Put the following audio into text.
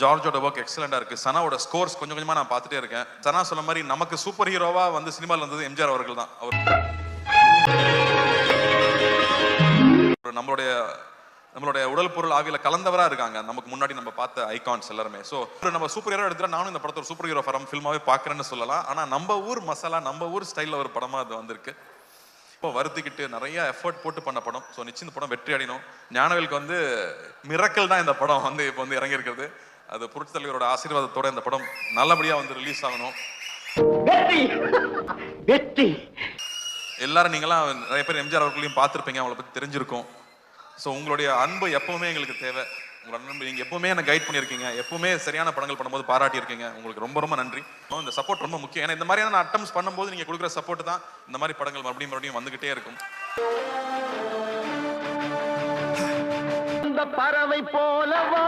ஜார்ஜோட work எக்ஸலண்டா இருக்கு. சனாவோட scores கொஞ்சம் கொஞ்சமா நான் பார்த்துட்டே இருக்கேன். சனா சொன்ன மாதிரி நமக்கு சூப்பர் ஹீரோவா வந்து சினிமால இருந்தது எம்ஜிஆர் அவர்கள் தான். அவர் ஒரு நம்மளுடைய நம்மளுடைய உடல் பொருள் ஆவியில் கலந்தவராக இருக்காங்க. நமக்கு முன்னாடி நம்ம பார்த்த ஐகான்ஸ் எல்லாருமே. ஸோ நம்ம சூப்பர் ஹீரோ எடுத்துட்டா நானும் இந்த படத்தை ஒரு சூப்பர் ஹீரோ படம் ஃபில்மாவே பார்க்குறேன்னு சொல்லலாம். ஆனால் நம்ம ஊர் மசாலா நம்ம ஊர் ஸ்டைலில் ஒரு படமாக அது வந்திருக்கு. இப்போ வருத்திக்கிட்டு நிறைய எஃபர்ட் போட்டு பண்ண படம். ஸோ நிச்சயம் இந்த படம் வெற்றி அடையணும். ஞானவேலுக்கு வந்து மிரக்கல் தான் இந்த படம் வந்து இப்போ வந்து இறங்கியிருக்கிறது. அது புரட்சி தலைவரோட ஆசீர்வாதத்தோட இந்த படம் நல்லபடியா வந்து ரிலீஸ் ஆகணும். வெற்றி! எல்லாரும் நீங்களாம் நிறைய பேர் எம்ஜிஆர் அவர்களையும் பார்த்துருப்பீங்க. அவங்கள பத்தி தெரிஞ்சிருக்கும். ஸோ உங்களுடைய அன்பு எப்பவுமே எங்களுக்கு தேவை. உங்களோட அன்பு நீங்கள் எப்பவுமே என்ன கைட் பண்ணியிருக்கீங்க. எப்பவுமே சரியான படங்கள் பண்ணும்போது பாராட்டி இருக்கீங்க உங்களுக்கு ரொம்ப ரொம்ப நன்றி. இந்த சப்போர்ட் ரொம்ப முக்கியம். ஏன்னா இந்த மாதிரியான அட்டம்ஸ் பண்ணும்போது நீங்க கொடுக்குற சப்போர்ட் தான் இந்த மாதிரி படங்கள் மறுபடியும் மறுபடியும் வந்துகிட்டே இருக்கும். இந்த பறவை போலவா?